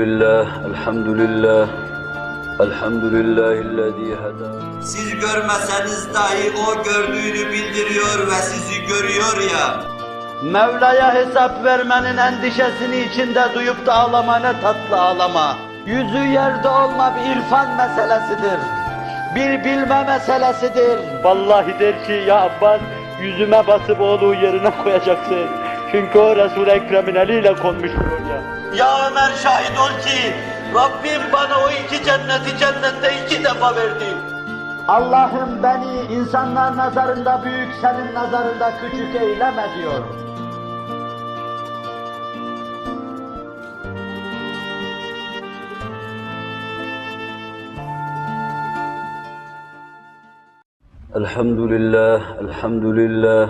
lillah, elhamdülillah, elhamdülillahillezî hedâ. Siz görmeseniz dahi o gördüğünü bildiriyor ve sizi görüyor ya. Mevla'ya hesap vermenin endişesini içinde duyup da ağlama ne tatlı ağlama. Yüzü yerde olma bir irfan meselesidir. Bir bilme meselesidir. Vallahi der ki ya Abbas yüzüme basıp oğlu yerine koyacaksın. Çünkü o Resul-i Ekrem'in eliyle konmuştur oraya. Ya Ömer şahit ol ki Rabbim bana o iki cenneti cennette iki defa verdi. Allah'ım beni insanlar nazarında büyük, senin nazarında küçük eyleme diyor. الحمد لله الحمد لله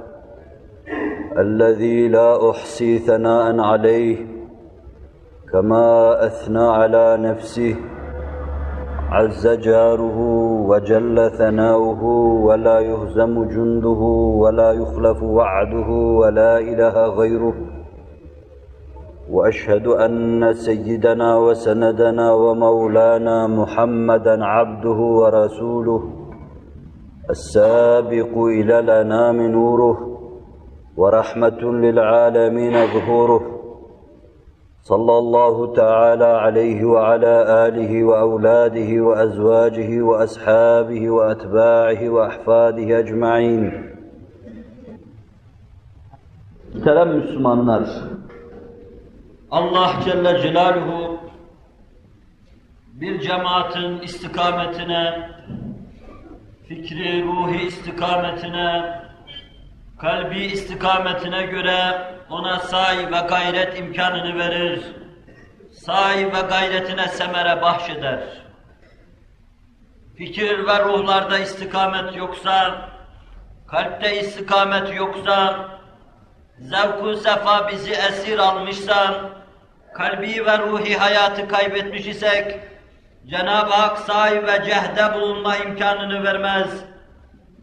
الذي لا أحصي ثناء عليه كما أثنى على نفسه عز جاره وجل ثناؤه ولا يهزم جنده ولا يخلف وعده ولا إله غيره. وأشهد أن سيدنا وسندنا ومولانا محمدا عبده ورسوله السابق إلى الأنام نوره. ورحمه للعالمين ظهوره صلى الله تعالى عليه وعلى اله واولاده وازواجه واصحابه واتباعه واحفاده اجمعين Muhterem Müslümanlar, Allah Celle Celaluhu bir cemaatin istikametine, fikri, ruhi istikametine, kalbi istikametine göre ona say ve gayret imkanını verir. Say ve gayretine semere bahşeder. Fikir ve ruhlarda istikamet yoksa, kalpte istikamet yoksa, zevku sefa bizi esir almışsa, kalbi ve ruhi hayatı kaybetmiş isek, Cenab-ı Hak say ve cehde bulunma imkanını vermez.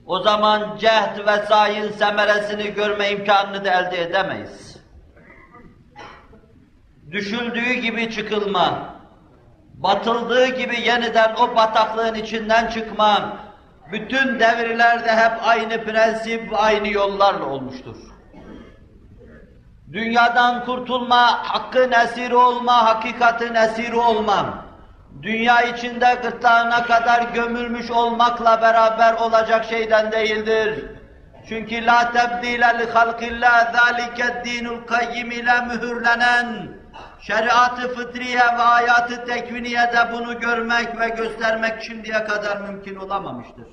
O zaman cehd ve sayin semeresini görme imkanını da elde edemeyiz. Düşüldüğü gibi çıkılma, batıldığı gibi yeniden o bataklığın içinden çıkma, bütün devirlerde hep aynı prensip, aynı yollarla olmuştur. Dünyadan kurtulma, hakkın esiri olma, hakikatin esiri olma. Dünya içinde gırtlağına kadar gömülmüş olmakla beraber olacak şeyden değildir. Çünkü la tebdile li halkillah zalike dinul kayyim ile mühürlenen şeriatı fıtriye ve hayatı tekviniyede bunu görmek ve göstermek şimdiye kadar mümkün olamamıştır.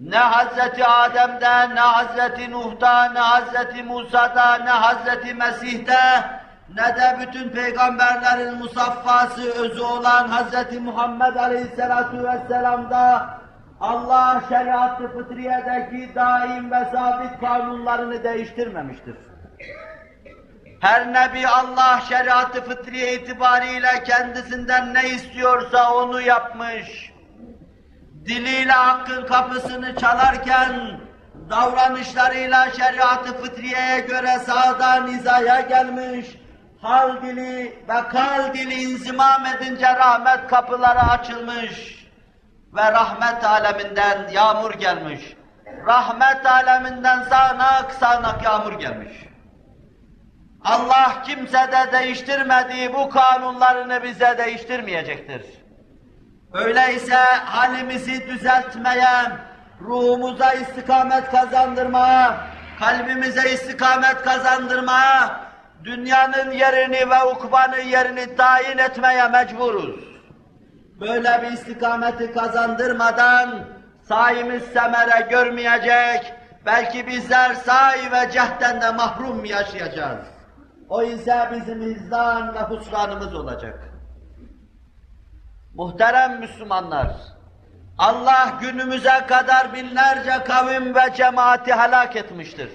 Ne Hazreti Adem'de, ne Hazreti Nuh'da, ne Hazreti Musa'da, ne Hazreti Mesih'te, ne de bütün peygamberlerin musaffası özü olan Hazreti Muhammed Aleyhisselatu Vesselam'da Allah şeriat-ı fıtriyedeki daim ve sabit kanunlarını değiştirmemiştir. Her nebi Allah şeriat-ı fıtriye itibariyle kendisinden ne istiyorsa onu yapmış diliyle hakkın kapısını çalarken, davranışlarıyla şeriat-ı fıtriyeye göre sağdan hizaya gelmiş, hal dili ve kal dili inzimam edince rahmet kapıları açılmış ve rahmet aleminden yağmur gelmiş. Rahmet aleminden sağanak sağanak yağmur gelmiş. Allah kimsede değiştirmediği bu kanunlarını bize değiştirmeyecektir. Öyleyse halimizi düzeltmeye, ruhumuza istikamet kazandırmaya, kalbimize istikamet kazandırmaya, dünyanın yerini ve ukbanın yerini tayin etmeye mecburuz. Böyle bir istikameti kazandırmadan sayımız semere görmeyecek, belki bizler say ve cehden de mahrum yaşayacağız. O ise bizim hizdan ve husranımız olacak. Muhterem Müslümanlar, Allah günümüze kadar binlerce kavim ve cemaati helak etmiştir.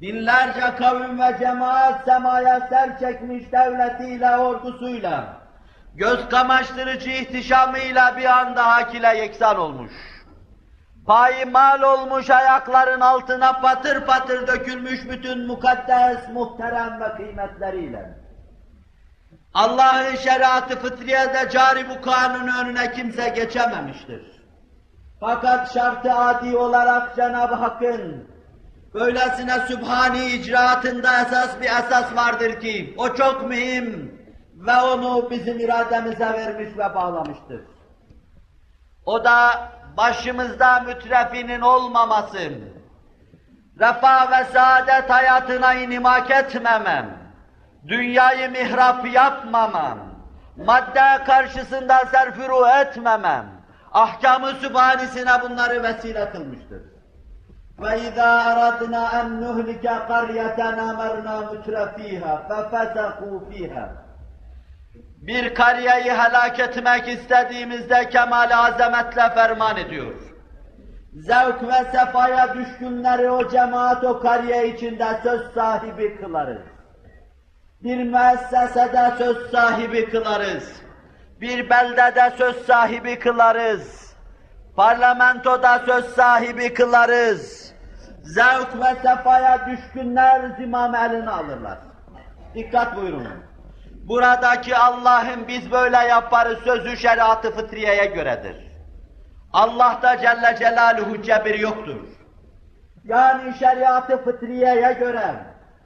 Binlerce kavim ve cemaat semaya ser çekmiş devletiyle, ordusuyla, göz kamaştırıcı ihtişamıyla bir anda hakile yeksan olmuş. Payimal olmuş ayakların altına patır patır dökülmüş bütün mukaddes, muhterem ve kıymetleriyle. Allah'ın şeriatı fıtriyede cari bu kanun önüne kimse geçememiştir. Fakat şartı adi olarak Cenab-ı Hakk'ın böylesine sübhani icraatında esas bir esas vardır ki o çok mühim ve onu bizim irademize vermiş ve bağlamıştır. O da başımızda mütrefinin olmaması, refah ve saadet hayatına inimak etmemem, dünyayı mihrap yapmamam, madde karşısında serfiru etmemem, ahkamı sübhanisine bunları vesile kılmıştır. وَإِذَا أَرَدْنَا أَنْ نُهْلِكَ قَرْيَةً أَمَرْنَا مُتْرَفِيهَا فَفَسَقُوا فِيهَا Bir kariyeyi helak etmek istediğimizde kemal azametle ferman ediyor. Zevk ve sefaya düşkünleri o cemaat o kariye içinde söz sahibi kılarız. Bir müessesede söz sahibi kılarız. Bir beldede söz sahibi kılarız. Parlamentoda söz sahibi kılarız. Zevk ve sefaya düşkünler zimam eline alırlar. Dikkat buyurun. Buradaki Allah'ın biz böyle yaparız sözü şeriatı fıtriyeye göredir. Allah'ta Celle Celaluhu cebir yoktur. Yani şeriatı fıtriyeye göre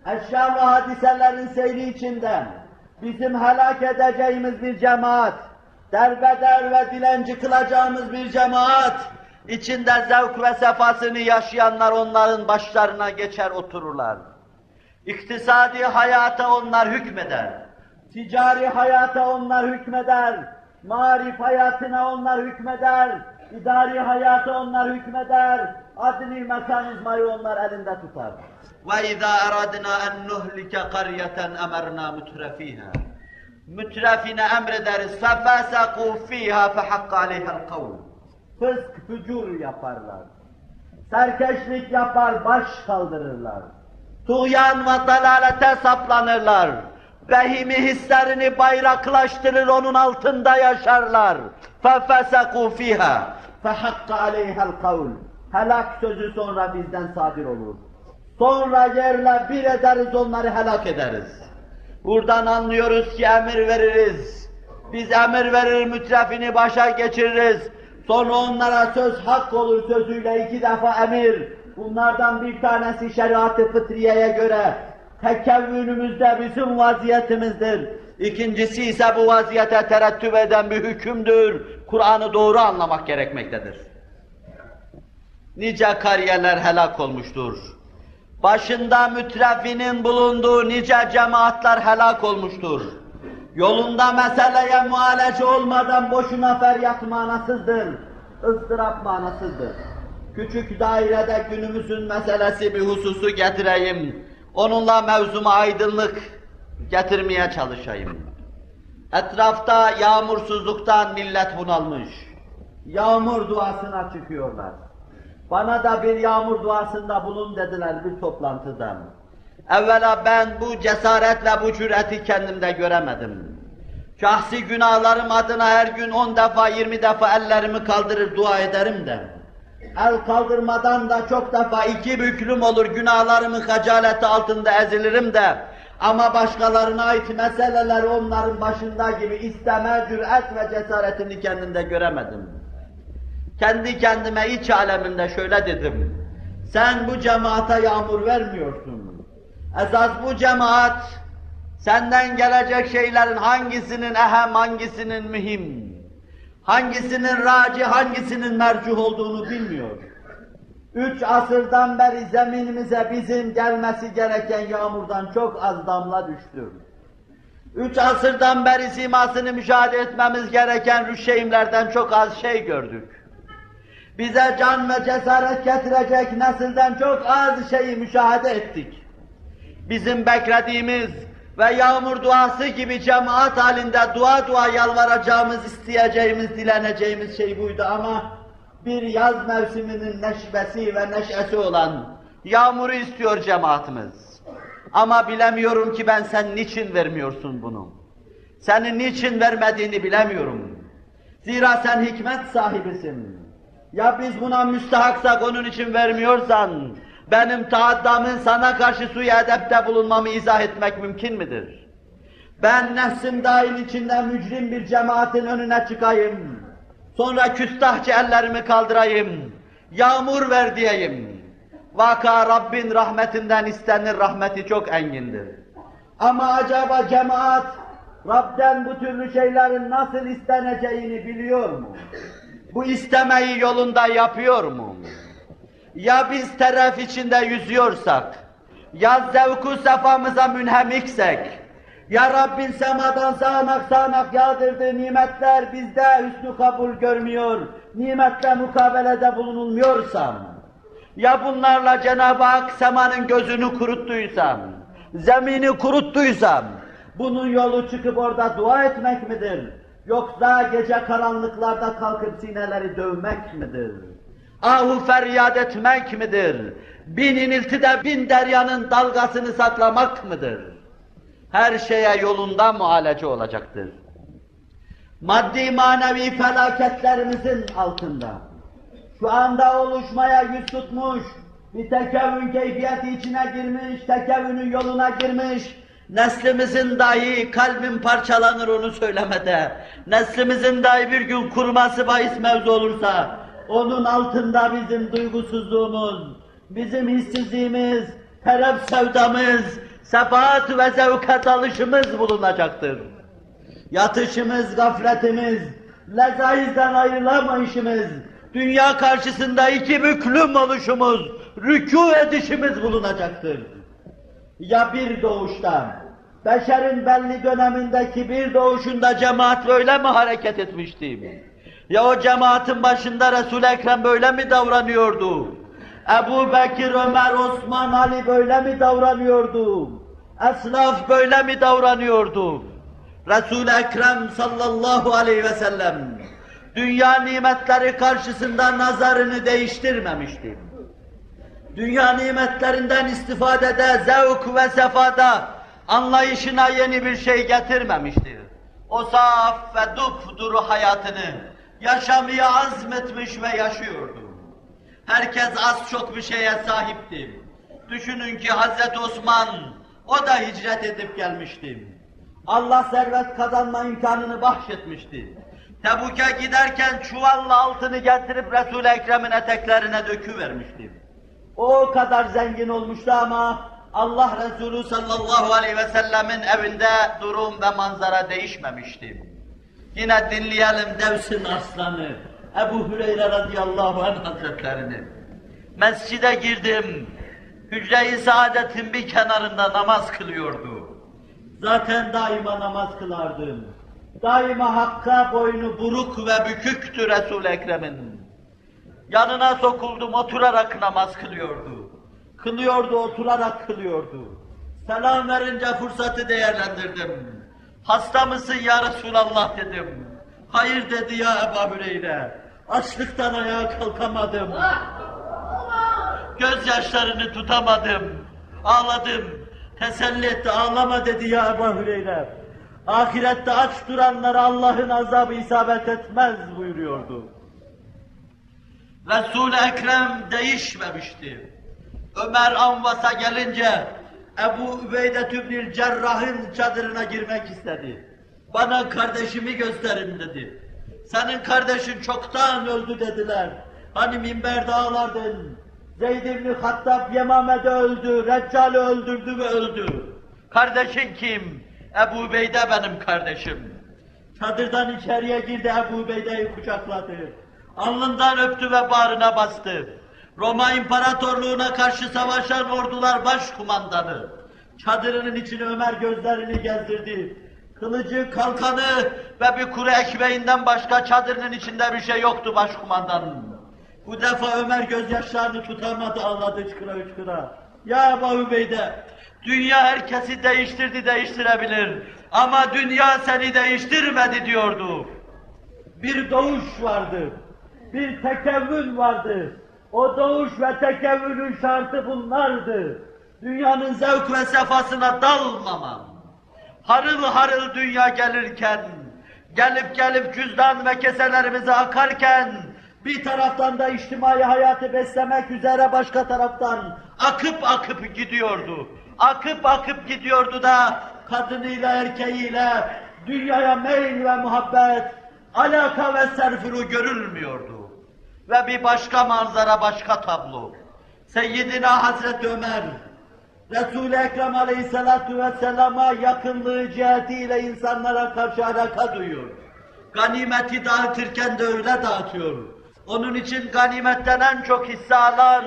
eşya ve hadiselerin seyri içinden bizim helak edeceğimiz bir cemaat, derbeder ve dilenci kılacağımız bir cemaat, içinde zevk ve sefasını yaşayanlar onların başlarına geçer otururlar. İktisadi hayata onlar hükmeder. Ticari hayata onlar hükmeder. Marif hayatına onlar hükmeder. İdari hayata onlar hükmeder. Adli mekanizmayı onlar elinde tutar. وَاِذَا اَرَدْنَا اَنْ نُهْلِكَ قَرْيَةً اَمَرْنَا مُتْرَف۪يهَا Mütrefine emrederiz. فَفَسَقُوا ف۪يهَا فَحَقَّ عَلَيْهَا الْقَوْلُ Fısk, fücur yaparlar. Serkeşlik yapar, baş kaldırırlar. Tuğyan ve dalalete saplanırlar. Behimi hislerini bayraklaştırır, onun altında yaşarlar. فَفَسَقُوا ف۪يهَا فَحَقَّ عَلَيْهَا الْقَوْلُ Helak sözü sonra bizden sadir olur. Sonra yerle bir ederiz, onları helak ederiz. Buradan anlıyoruz ki emir veririz. Biz emir verir, mütrefini başa geçiririz. Sonra onlara söz hak olur sözüyle iki defa emir. Bunlardan bir tanesi şeriat-ı fıtriyeye göre tekevvünümüzde bizim vaziyetimizdir. İkincisi ise bu vaziyete terettüp eden bir hükümdür. Kur'an'ı doğru anlamak gerekmektedir. Nice kariyeler helak olmuştur. Başında mütrefinin bulunduğu nice cemaatler helak olmuştur. Yolunda meseleye muhalece olmadan boşuna feryat manasızdır, ıstırap manasızdır. Küçük dairede günümüzün meselesi bir hususu getireyim. Onunla mevzuma aydınlık getirmeye çalışayım. Etrafta yağmursuzluktan millet bunalmış. Yağmur duasına çıkıyorlar. Bana da bir yağmur duasında bulun dediler bir toplantıdan. Evvela ben bu cesaret ve bu cüreti kendimde göremedim. Şahsi günahlarım adına her gün on defa, yirmi defa ellerimi kaldırır dua ederim de. El kaldırmadan da çok defa iki büklüm olur, günahlarımın hacaleti altında ezilirim de. Ama başkalarına ait meseleleri onların başında gibi isteme, cüret ve cesaretini kendimde göremedim. Kendi kendime iç aleminde şöyle dedim. Sen bu cemaate yağmur vermiyorsun. Esas bu cemaat senden gelecek şeylerin hangisinin ehem, hangisinin mühim, hangisinin raci, hangisinin mercuh olduğunu bilmiyor. Üç asırdan beri zeminimize bizim gelmesi gereken yağmurdan çok az damla düştü. Üç asırdan beri simasını müşahede etmemiz gereken rüşşeğimlerden çok az şey gördük. Bize can ve cesaret getirecek nesilden çok az şeyi müşahede ettik. bizim beklediğimiz ve yağmur duası gibi cemaat halinde dua dua yalvaracağımız, isteyeceğimiz, dileneceğimiz şey buydu ama bir yaz mevsiminin neşvesi ve neşesi olan yağmuru istiyor cemaatimiz. Ama bilemiyorum ki ben sen niçin vermiyorsun bunu? Senin niçin vermediğini bilemiyorum. Zira sen hikmet sahibisin. Ya biz buna müstahaksak onun için vermiyorsan, benim taaddamın sana karşı suyu edepte bulunmamı izah etmek mümkün midir? Ben nefsim dahil içinde mücrim bir cemaatin önüne çıkayım. Sonra küstahça ellerimi kaldırayım. Yağmur ver diyeyim. Vaka Rabbin rahmetinden istenir, rahmeti çok engindir. Ama acaba cemaat Rab'den bu türlü şeylerin nasıl isteneceğini biliyor mu? Bu istemeyi yolunda yapıyor mu? Ya biz teref içinde yüzüyorsak, ya zevku sefamıza münhemiksek, ya Rabbin semadan sağanak sağanak yağdırdığı nimetler bizde hüsnü kabul görmüyor, nimetle mukabelede bulunulmuyorsa, ya bunlarla Cenab-ı Hak semanın gözünü kuruttuysam, zemini kuruttuysam, bunun yolu çıkıp orada dua etmek midir? Yoksa gece karanlıklarda kalkıp sineleri dövmek midir? Ahu feryat etmek midir? Bin iniltide bin deryanın dalgasını saklamak mıdır? Her şeye yolunda muhalece olacaktır. Maddi manevi felaketlerimizin altında, şu anda oluşmaya yüz tutmuş, bir tekevün keyfiyeti içine girmiş, tekevünün yoluna girmiş, neslimizin dahi kalbin parçalanır onu söylemede, neslimizin dahi bir gün kurması bahis mevzu olursa, onun altında bizim duygusuzluğumuz, bizim hissizliğimiz, terep sevdamız, sefaat ve zevke dalışımız bulunacaktır. Yatışımız, gafletimiz, lezaizden ayrılamayışımız, dünya karşısında iki büklüm oluşumuz, rükû edişimiz bulunacaktır. Ya bir doğuşta, beşerin belli dönemindeki bir doğuşunda cemaat böyle mi hareket etmişti? Ya o cemaatin başında Resul-i Ekrem böyle mi davranıyordu? Ebu Bekir, Ömer, Osman, Ali böyle mi davranıyordu? Eslaf böyle mi davranıyordu? Resul-i Ekrem sallallahu aleyhi ve sellem dünya nimetleri karşısında nazarını değiştirmemişti. Dünya nimetlerinden istifadede, zevk ve sefada anlayışına yeni bir şey getirmemişti. O saf ve dupduru hayatını yaşamaya azmetmiş ve yaşıyordu. Herkes az çok bir şeye sahipti. Düşünün ki Hazreti Osman, o da hicret edip gelmişti. Allah servet kazanma imkanını bahşetmişti. Tebuk'a giderken çuvalla altını getirip Resul-i Ekrem'in eteklerine döküvermişti. O kadar zengin olmuştu ama Allah Resulü sallallahu aleyhi ve sellemin evinde durum ve manzara değişmemişti. Yine dinleyelim Devs'in aslanı Ebu Hüreyre radıyallahu anh hazretlerini. Mescide girdim, hücre-i saadetin bir kenarında namaz kılıyordu. Zaten daima namaz kılardım. Daima Hakk'a boynu buruk ve büküktü Resul-i Ekrem'in. Yanına sokuldum, oturarak namaz kılıyordu. Kılıyordu, oturarak kılıyordu. Selam verince fırsatı değerlendirdim. Hasta mısın ya Resulallah dedim. Hayır dedi ya Ebu Hüreyre. Açlıktan ayağa kalkamadım. Gözyaşlarını tutamadım. Ağladım. Teselli etti, ağlama dedi ya Ebu Hüreyre. Ahirette aç duranlara Allah'ın azabı isabet etmez buyuruyordu. Resul-i Ekrem değişmemişti. Ömer Anvas'a gelince Ebu Übeyde Tübnil Cerrah'ın çadırına girmek istedi. Bana kardeşimi gösterin dedi. Senin kardeşin çoktan öldü dediler. Hani minberde ağlardın. Zeyd ibn Hattab Yemame'de öldü, Reccal'i öldürdü ve öldü. Kardeşin kim? Ebu Übeyde benim kardeşim. Çadırdan içeriye girdi Ebu Übeyde'yi kucakladı. Alnından öptü ve bağrına bastı. Roma İmparatorluğuna karşı savaşan ordular başkumandanı. Çadırının içine Ömer gözlerini gezdirdi. Kılıcı, kalkanı ve bir kuru ekmeğinden başka çadırının içinde bir şey yoktu başkumandanın. Bu defa Ömer gözyaşlarını tutamadı, ağladı çıkıra çıkıra. Ya Ebu Übeyde, Dünya herkesi değiştirdi, değiştirebilir. Ama dünya seni değiştirmedi diyordu. Bir doğuş vardı, bir tekevvün vardı. O doğuş ve tekevvünün şartı bunlardı. Dünyanın zevk ve sefasına dalmamam. Harıl harıl dünya gelirken, gelip gelip cüzdan ve keselerimize akarken, bir taraftan da içtimai hayatı beslemek üzere başka taraftan akıp akıp gidiyordu. Akıp akıp gidiyordu da kadınıyla erkeğiyle dünyaya meyil ve muhabbet, alaka ve serfuru görülmüyordu. Ve bir başka manzara, başka tablo. Seyyidina Hazreti Ömer, Resul-i Ekrem Aleyhisselatü Vesselam'a yakınlığı cihetiyle insanlara karşı alaka duyuyor. Ganimeti dağıtırken de öyle dağıtıyor. Onun için ganimetten en çok hisse alan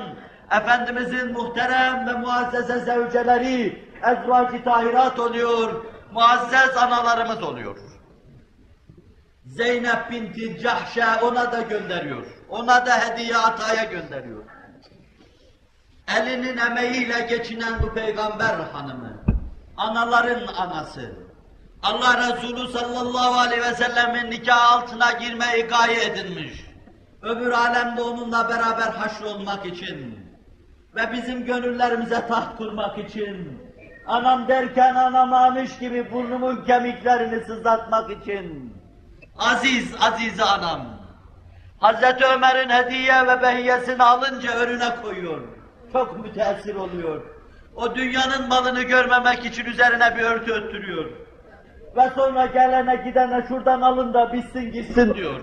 Efendimizin muhterem ve muazzeze zevceleri, ezvac-ı tahirat oluyor, muazzez analarımız oluyor. Zeynep binti Cahşe ona da gönderiyor. Ona da hediye ataya gönderiyor. Elinin emeğiyle geçinen bu peygamber hanımı, anaların anası, Allah Resulü sallallahu aleyhi ve sellemin nikah altına girmeyi gaye edinmiş. Öbür alemde onunla beraber haşrolmak için ve bizim gönüllerimize taht kurmak için, anam derken anam amış gibi burnumun kemiklerini sızlatmak için, aziz azize anam, Hazreti Ömer'in hediye ve behiyesini alınca önüne koyuyor. Çok müteessir oluyor. O dünyanın malını görmemek için üzerine bir örtü öttürüyor. Ve sonra gelene gidene şuradan alın da bitsin gitsin diyor.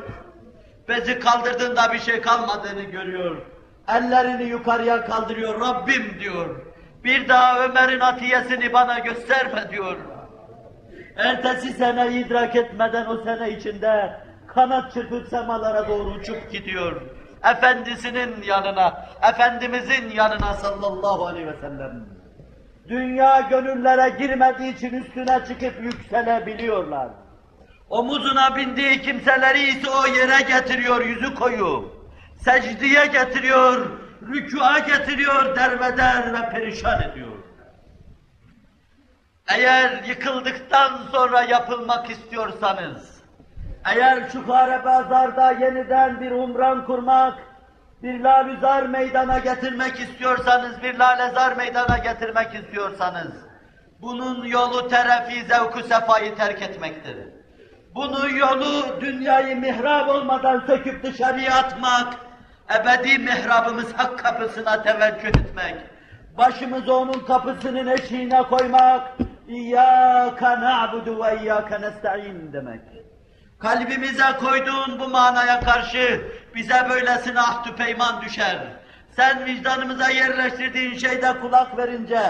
Bezi kaldırdığında bir şey kalmadığını görüyor. Ellerini yukarıya kaldırıyor. Rabbim diyor. Bir daha Ömer'in atiyesini bana gösterme diyor. Ertesi sene idrak etmeden o sene içinde kanat çırpıp semalara doğru uçup gidiyor. Efendisinin yanına, Efendimizin yanına sallallahu aleyhi ve sellem. Dünya gönüllere girmediği için üstüne çıkıp yükselebiliyorlar. Omuzuna bindiği kimseleri ise o yere getiriyor yüzü koyu. Secdeye getiriyor, rükûa getiriyor, derbeder ve perişan ediyor. Eğer yıkıldıktan sonra yapılmak istiyorsanız, eğer şu kare pazarda yeniden bir umran kurmak, bir lalüzar meydana getirmek istiyorsanız, bir lalezar meydana getirmek istiyorsanız, bunun yolu terefi, zevku sefayı terk etmektir. Bunun yolu dünyayı mihrap olmadan söküp dışarıya atmak, ebedi mihrabımız hak kapısına teveccüh etmek, başımızı onun kapısının eşiğine koymak, İyyâke na'budu ve iyyâke nesta'in demek. Kalbimize koyduğun bu manaya karşı bize böylesine ahdü peyman düşer. Sen vicdanımıza yerleştirdiğin şeyde kulak verince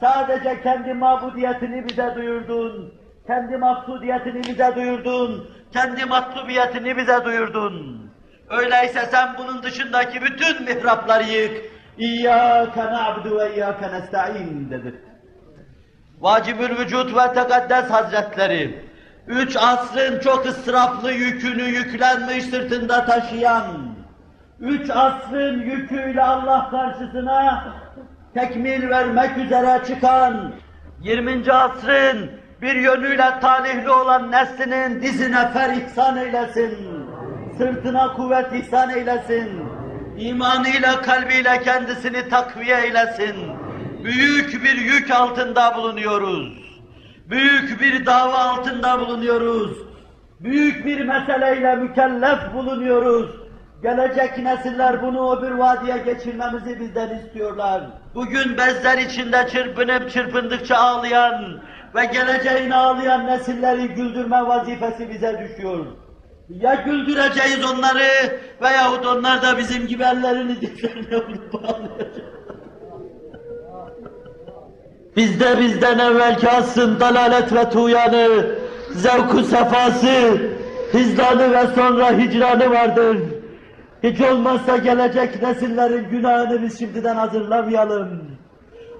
sadece kendi mabudiyetini bize duyurdun. Kendi maksudiyetini bize duyurdun. Kendi matlubiyetini bize duyurdun. Öyleyse sen bunun dışındaki bütün mihrapları yık. İyyâke na'budu ve iyyâke nesta'in dedik. Vacibül Vücut ve Tekaddes Hazretleri, üç asrın çok ıstıraplı yükünü yüklenmiş sırtında taşıyan, üç asrın yüküyle Allah karşısına tekmil vermek üzere çıkan, 20. asrın bir yönüyle talihli olan neslinin dizine fer ihsan eylesin, sırtına kuvvet ihsan eylesin, imanıyla kalbiyle kendisini takviye eylesin. Büyük bir yük altında bulunuyoruz. Büyük bir dava altında bulunuyoruz. Büyük bir meseleyle mükellef bulunuyoruz. Gelecek nesiller bunu öbür vadiye geçirmemizi bizden istiyorlar. Bugün bezler içinde çırpınıp çırpındıkça ağlayan ve geleceğini ağlayan nesilleri güldürme vazifesi bize düşüyor. Ya güldüreceğiz onları veyahut onlar da bizim gibi ellerini dizlerine vurup bağlayacak. Bizde bizden evvelki asrın dalalet ve tuğyanı, zevku sefası, hizlanı ve sonra hicranı vardır. Hiç olmazsa gelecek nesillerin günahını biz şimdiden hazırlamayalım.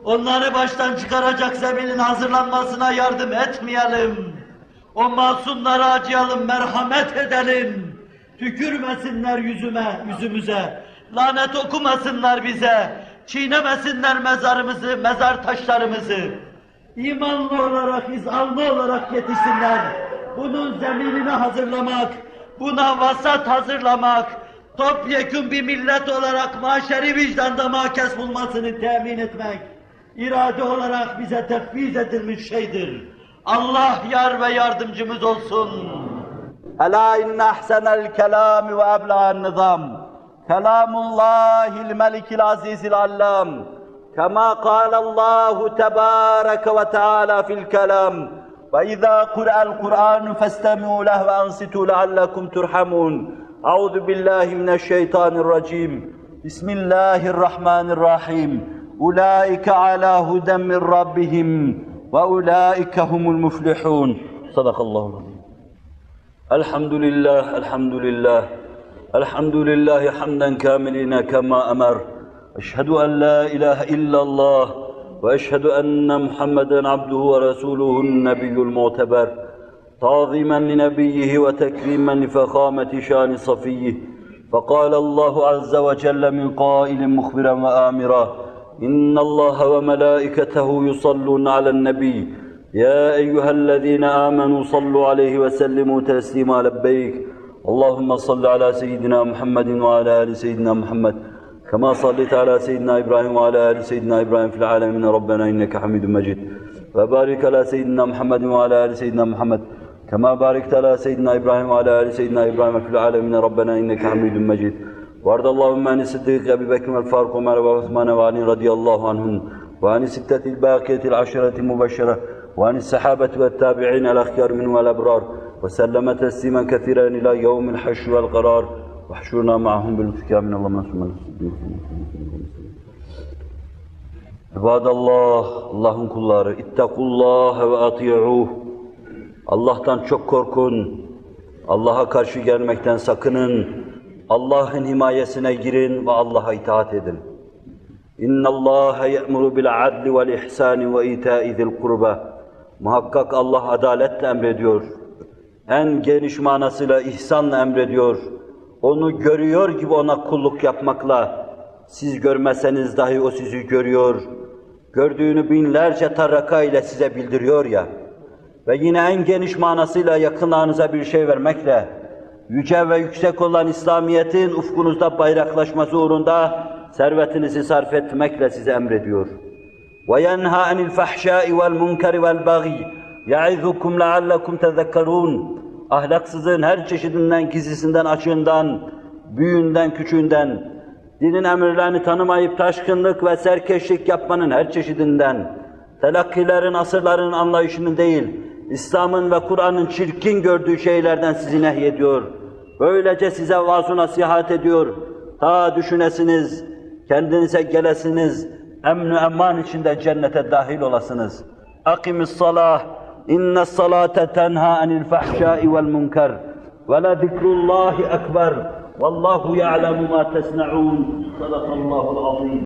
Onları baştan çıkaracak zeminin hazırlanmasına yardım etmeyelim. O masumlara acıyalım, merhamet edelim. Tükürmesinler yüzüme, yüzümüze. Lanet okumasınlar bize. Çiğnemesinler mezarımızı, mezar taşlarımızı. imanlı olarak, izanlı olarak yetişsinler. Bunun zeminini hazırlamak, buna vasat hazırlamak, topyekun bir millet olarak maşeri vicdanda makes bulmasını temin etmek, irade olarak bize tefviz edilmiş şeydir. Allah yar ve yardımcımız olsun. Ela inne ahsenel kelami ve ebla'n nizam. Kelamullahil melikil azizil allam. كما قال الله تبارك وتعالى في الكلام وإذا قرأ القرآن فاستمعوا له وأنصتوا لعلكم ترحمون. أعوذ بالله من الشيطان الرجيم. بسم الله الرحمن الرحيم. أولئك على هدى من ربهم وأولئك هم المفلحون. صدق الله العظيم. الحمد لله الحمد لله. الحمد لله حمدا كاملين كما أمر. أشهد أن لا إله إلا الله وأشهد أن محمدا عبده ورسوله النبي المعتبر. تعظيما لنبيه وتكريما لفخامة شان صفيه. فقال الله عز وجل من قائل مخبرا وآمرا إن الله وملائكته يصلون على النبي. يا أيها الذين آمنوا صلوا عليه وسلموا تسليما لبيك. اللهم صل على سيدنا محمد وعلى آل سيدنا محمد. كما صليت على سيدنا إبراهيم وعلى آل سيدنا إبراهيم في العالمين. ربنا إنك حميد مجيد. وبارك على سيدنا محمد وعلى آل سيدنا محمد. كما باركت على سيدنا إبراهيم وعلى آل سيدنا إبراهيم في العالمين. ربنا إنك حميد مجيد. وارض اللهم عن الصديق أبي بكر والفاروق وعمر وعثمان وعلي رضي الله عنهم وعن الستة الباقية العشرة المبشرة. وعن الصحابة والتابعين الأخيار منهم والأبرار. وسلم تسليما كثيرا إلى يوم الحشر والقرار واحشرنا معهم بلطفك من اللهم İbadallah, Allah'ın kulları, ittakullah ve ati'uh. Allah'tan çok korkun, Allah'a karşı gelmekten sakının, Allah'ın himayesine girin ve Allah'a itaat edin. İnna Allah ye'muru bil adli vel ihsani ve ita'i zil kurba. Muhakkak Allah adaletle emrediyor. En geniş manasıyla ihsanla emrediyor. Onu görüyor gibi ona kulluk yapmakla, siz görmeseniz dahi o sizi görüyor. Gördüğünü binlerce taraka ile size bildiriyor ya. Ve yine en geniş manasıyla yakınlarınıza bir şey vermekle, yüce ve yüksek olan İslamiyet'in ufkunuzda bayraklaşması uğrunda servetinizi sarf etmekle size emrediyor. وَيَنْهَا عَنِ الْفَحْشَاءِ وَالْمُنْكَرِ وَالْبَغِيِ يَعِذُكُمْ لَعَلَّكُمْ تَذَكَّرُونَ Ahlaksızlığın her çeşidinden, gizlisinden, açığından, büyüğünden, küçüğünden, dinin emirlerini tanımayıp taşkınlık ve serkeşlik yapmanın her çeşidinden, telakkilerin, asırların anlayışının değil, İslam'ın ve Kur'an'ın çirkin gördüğü şeylerden sizi nehyediyor. Böylece size vaaz nasihat ediyor. Ta düşünesiniz, kendinize gelesiniz, emn-i eman içinde cennete dahil olasınız. Akimis salah, إن الصلاة تنهى عن الفحشاء والمنكر ولذكر الله أكبر والله يعلم ما تصنعون. صدق الله العظيم.